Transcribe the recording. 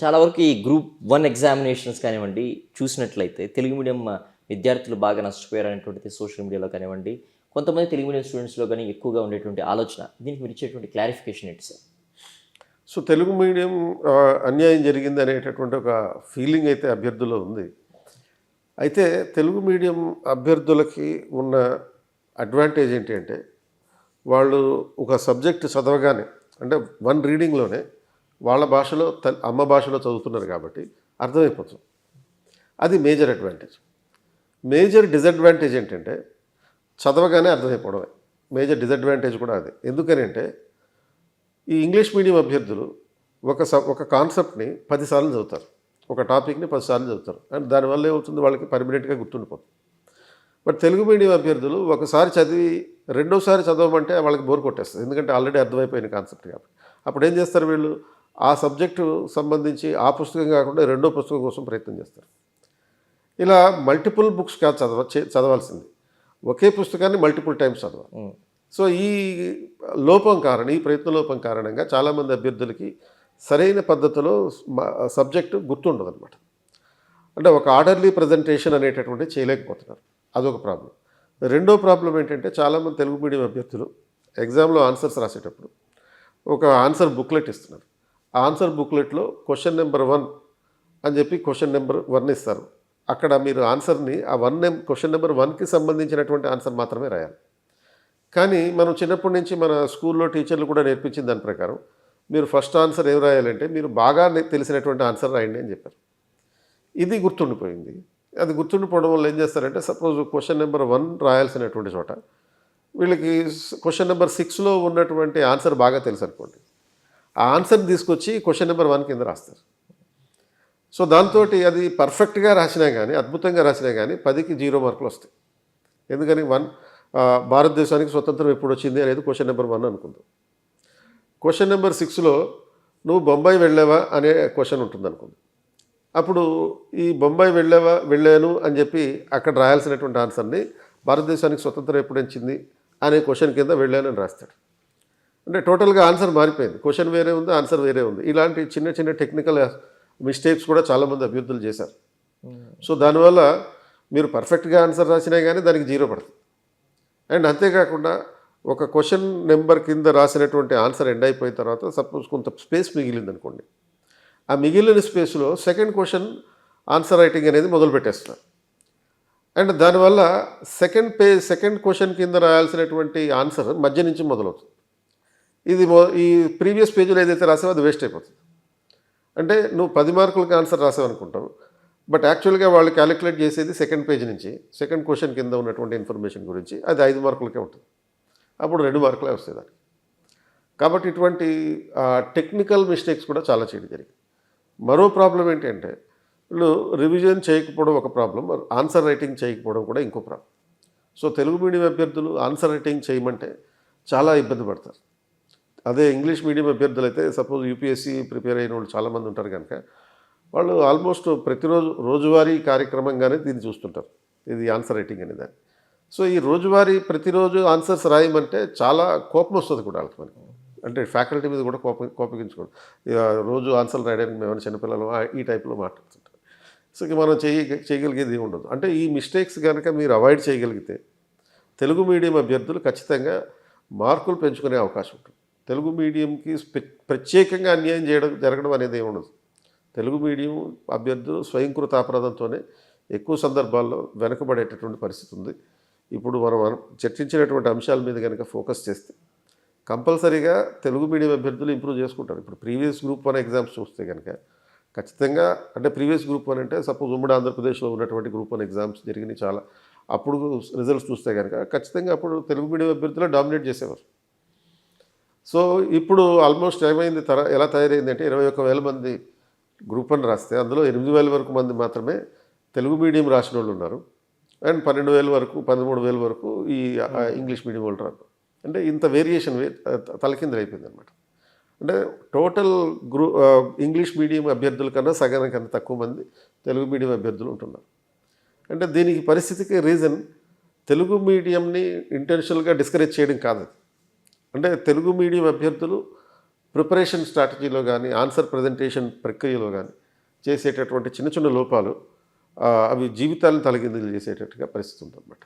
చాలా వరకు ఈ గ్రూప్ వన్ ఎగ్జామినేషన్స్ కానివ్వండి చూసినట్లయితే తెలుగు మీడియం విద్యార్థులు బాగా నష్టపోయారు అనేటువంటిది సోషల్ మీడియాలో కానివ్వండి కొంతమంది తెలుగు మీడియం స్టూడెంట్స్లో కానీ ఎక్కువగా ఉండేటువంటి ఆలోచన. దీనికి మీరు ఇచ్చేటువంటి క్లారిఫికేషన్ ఏంటి సార్? సో తెలుగు మీడియం అన్యాయం జరిగింది అనేటటువంటి ఒక ఫీలింగ్ అయితే అభ్యర్థుల్లో ఉంది. అయితే తెలుగు మీడియం అభ్యర్థులకి ఉన్న అడ్వాంటేజ్ ఏంటి అంటే వాళ్ళు ఒక సబ్జెక్ట్ చదవగానే అంటే వన్ రీడింగ్లోనే వాళ్ళ భాషలో త అమ్మ భాషలో చదువుతున్నారు కాబట్టి అర్థమైపోతుంది. అది మేజర్ అడ్వాంటేజ్. మేజర్ డిసడ్వాంటేజ్ ఏంటంటే చదవగానే అర్థమైపోవడమే. మేజర్ డిసడ్వాంటేజ్ కూడా అది. ఎందుకని అంటే ఈ ఇంగ్లీష్ మీడియం అభ్యర్థులు ఒక స ఒక కాన్సెప్ట్ని పదిసార్లు చదువుతారు. ఒక టాపిక్ని పదిసార్లు చదువుతారు. అండ్ దానివల్ల ఏమవుతుంది? వాళ్ళకి పర్మనెంట్గా గుర్తుండిపోతుంది. బట్ తెలుగు మీడియం అభ్యర్థులు ఒకసారి చదివి రెండోసారి చదవమంటే వాళ్ళకి బోర్ కొట్టేస్తుంది. ఎందుకంటే ఆల్రెడీ అర్థమైపోయిన కాన్సెప్ట్ కాబట్టి. అప్పుడు ఏం చేస్తారు వీళ్ళు? ఆ సబ్జెక్టు సంబంధించి ఆ పుస్తకం కాకుండా రెండో పుస్తకం కోసం ప్రయత్నం చేస్తారు. ఇలా మల్టిపుల్ బుక్స్ కాదు చదవ చదవాల్సింది. ఒకే పుస్తకాన్ని మల్టిపుల్ టైమ్స్ చదవాలి. సో ఈ లోపం కారణం ఈ ప్రయత్న లోపం కారణంగా చాలామంది అభ్యర్థులకి సరైన పద్ధతిలో సబ్జెక్టు గుర్తుండదు అనమాట అంటే ఒక ఆర్డర్లీ ప్రజెంటేషన్ అనేటటువంటి చేయలేకపోతున్నారు. అదొక ప్రాబ్లం. రెండో ప్రాబ్లం ఏంటంటే చాలామంది తెలుగు మీడియం అభ్యర్థులు ఎగ్జామ్లో ఆన్సర్స్ రాసేటప్పుడు ఒక ఆన్సర్ బుక్లెట్ ఇస్తున్నారు. ఆన్సర్ బుక్లెట్లో క్వశ్చన్ నెంబర్ వన్ అని చెప్పి క్వశ్చన్ నెంబర్ వన్ ఇస్తారు. అక్కడ మీరు ఆన్సర్ని ఆ వన్ నెం క్వశ్చన్ నెంబర్ వన్కి సంబంధించినటువంటి ఆన్సర్ మాత్రమే రాయాలి. కానీ మనం చిన్నప్పటి నుంచి మన స్కూల్లో టీచర్లు కూడా నేర్పించిన దాని ప్రకారం మీరు ఫస్ట్ ఆన్సర్ ఏం రాయాలంటే మీరు బాగా తెలిసినటువంటి ఆన్సర్ రాయండి అని చెప్పారు. ఇది గుర్తుండిపోయింది. అది గుర్తుండిపోవడం వల్ల ఏం చేస్తారంటే సపోజ్ క్వశ్చన్ నెంబర్ వన్ రాయాల్సినటువంటి చోట వీళ్ళకి క్వశ్చన్ నెంబర్ సిక్స్లో ఉన్నటువంటి ఆన్సర్ బాగా తెలుసు అనుకోండి. ఆ ఆన్సర్ తీసుకొచ్చి క్వశ్చన్ నెంబర్ వన్ కింద రాస్తారు. సో దాంతో అది పర్ఫెక్ట్గా రాసినా కానీ అద్భుతంగా రాసినా కానీ పదికి జీరో మార్కులు వస్తాయి. ఎందుకని వన్ భారతదేశానికి స్వతంత్రం ఎప్పుడు వచ్చింది అనేది క్వశ్చన్ నెంబర్ వన్ అనుకుందాం. క్వశ్చన్ నెంబర్ సిక్స్లో నువ్వు బొంబాయి వెళ్ళావా అనే క్వశ్చన్ ఉంటుంది అనుకుందాం. అప్పుడు ఈ బొంబాయి వెళ్ళావా వెళ్ళాను అని చెప్పి అక్కడ రాయాల్సినటువంటి ఆన్సర్ని భారతదేశానికి స్వతంత్రం ఎప్పుడు వచ్చింది అనే క్వశ్చన్ కింద వెళ్ళాను అని రాస్తాడు. అంటే టోటల్గా ఆన్సర్ మారిపోయింది. క్వశ్చన్ వేరే ఉంది ఆన్సర్ వేరే ఉంది. ఇలాంటి చిన్న చిన్న టెక్నికల్ మిస్టేక్స్ కూడా చాలామంది అభ్యర్థులు చేశారు. సో దానివల్ల మీరు పర్ఫెక్ట్గా ఆన్సర్ రాసినా కానీ దానికి జీరో పడుతుంది. అండ్ అంతేకాకుండా ఒక క్వశ్చన్ నెంబర్ కింద రాసినటువంటి ఆన్సర్ ఎండ్ అయిపోయిన తర్వాత సపోజ్ కొంత స్పేస్ మిగిలింది అనుకోండి ఆ మిగిలిన స్పేస్లో సెకండ్ క్వశ్చన్ ఆన్సర్ రైటింగ్ అనేది మొదలు పెట్టేస్తారు. అండ్ దానివల్ల సెకండ్ పే సెకండ్ క్వశ్చన్ కింద రాయాల్సినటువంటి ఆన్సర్ మధ్య నుంచి మొదలవుతుంది. ఇది ఈ ప్రీవియస్ పేజీలో ఏదైతే రాసావో అది వేస్ట్ అయిపోతుంది. అంటే నువ్వు పది మార్కులకి ఆన్సర్ రాసావనుకుంటావు బట్ యాక్చువల్గా వాళ్ళు క్యాలిక్యులేట్ చేసేది సెకండ్ పేజ్ నుంచి సెకండ్ క్వశ్చన్ కింద ఉన్నటువంటి ఇన్ఫర్మేషన్ గురించి అది ఐదు మార్కులకే ఉంటుంది. అప్పుడు రెండు మార్కులే వస్తాయి దానికి. కాబట్టి ఇటువంటి టెక్నికల్ మిస్టేక్స్ కూడా చాలా చేయడం జరిగింది. మరో ప్రాబ్లం ఏంటంటే వీళ్ళు రివిజన్ చేయకపోవడం ఒక ప్రాబ్లం ఆన్సర్ రైటింగ్ చేయకపోవడం కూడా ఇంకో ప్రాబ్లం. సో తెలుగు మీడియం అభ్యర్థులు ఆన్సర్ రైటింగ్ చేయమంటే చాలా ఇబ్బంది పడతారు. అదే ఇంగ్లీష్ మీడియం అభ్యర్థులు అయితే సపోజ్ యూపీఎస్సీ ప్రిపేర్ అయిన వాళ్ళు చాలామంది ఉంటారు కనుక వాళ్ళు ఆల్మోస్ట్ ప్రతిరోజు రోజువారీ కార్యక్రమంగానే దీన్ని చూస్తుంటారు. ఇది ఆన్సర్ రైటింగ్ అనే దాన్ని. సో ఈ రోజువారీ ప్రతిరోజు ఆన్సర్స్ రాయమంటే చాలా కోపం వస్తుంది కూడా వాళ్ళకి మనకి. అంటే ఫ్యాకల్టీ మీద కూడా కోపం కోపగించుకోండి. ఇక రోజు ఆన్సర్లు రాయడానికి మేము చిన్నపిల్లలు ఈ టైప్లో మాట్లాడుతుంటాం సో ఇక మనం చేయ చేయగలిగేది ఉండదు. అంటే ఈ మిస్టేక్స్ కనుక మీరు అవాయిడ్ చేయగలిగితే తెలుగు మీడియం అభ్యర్థులు ఖచ్చితంగా మార్కులు పెంచుకునే అవకాశం ఉంటుంది. తెలుగు మీడియంకి ప్రత్యేకంగా అన్యాయం చేయడం జరగడం అనేది ఏముండదు ఉండదు. తెలుగు మీడియం అభ్యర్థులు స్వయంకృత అపరాధంతోనే ఎక్కువ సందర్భాల్లో వెనకబడేటటువంటి పరిస్థితి ఉంది. ఇప్పుడు మనం చర్చించినటువంటి అంశాల మీద కనుక ఫోకస్ చేస్తే కంపల్సరీగా తెలుగు మీడియం అభ్యర్థులు ఇంప్రూవ్ చేసుకుంటారు. ఇప్పుడు ప్రీవియస్ గ్రూప్ వన్ ఎగ్జామ్స్ చూస్తే కనుక ఖచ్చితంగా అంటే ప్రీవియస్ గ్రూప్ వన్ అంటే సపోజ్ ఉమ్మడి ఆంధ్రప్రదేశ్లో ఉన్నటువంటి గ్రూప్ వన్ ఎగ్జామ్స్ జరిగినాయి చాలా. అప్పుడు రిజల్ట్స్ చూస్తే కనుక ఖచ్చితంగా అప్పుడు తెలుగు మీడియం అభ్యర్థులు డామినేట్ చేసేవారు. సో ఇప్పుడు ఆల్మోస్ట్ ఏమైంది? తర ఎలా తయారైంది అంటే ఇరవై ఒక్క వేల మంది గ్రూప్ వన్ రాస్తే అందులో ఎనిమిది వేల వరకు మంది మాత్రమే తెలుగు మీడియం రాసిన వాళ్ళు ఉన్నారు. అండ్ పన్నెండు వేల వరకు పదమూడు వేల వరకు ఈ ఇంగ్లీష్ మీడియం వాళ్ళు రారు. అంటే ఇంత వేరియేషన్ తలకిందులైపోయింది అనమాట అంటే టోటల్ గ్రూ ఇంగ్లీష్ మీడియం అభ్యర్థుల కన్నా సగానికన్నా తక్కువ మంది తెలుగు మీడియం అభ్యర్థులు ఉంటున్నారు. అంటే దీనికి పరిస్థితికి రీజన్ తెలుగు మీడియంని ఇంటెన్షనల్గా డిస్కరేజ్ చేయడం కాదు అది. అంటే తెలుగు మీడియం అభ్యర్థులు ప్రిపరేషన్ స్ట్రాటజీలో కానీ ఆన్సర్ ప్రజెంటేషన్ ప్రక్రియలో కానీ చేసేటటువంటి చిన్న చిన్న లోపాలు అవి జీవితాలను తలకిందులు చేసేటట్టుగా పరిస్థితి ఉందన్నమాట.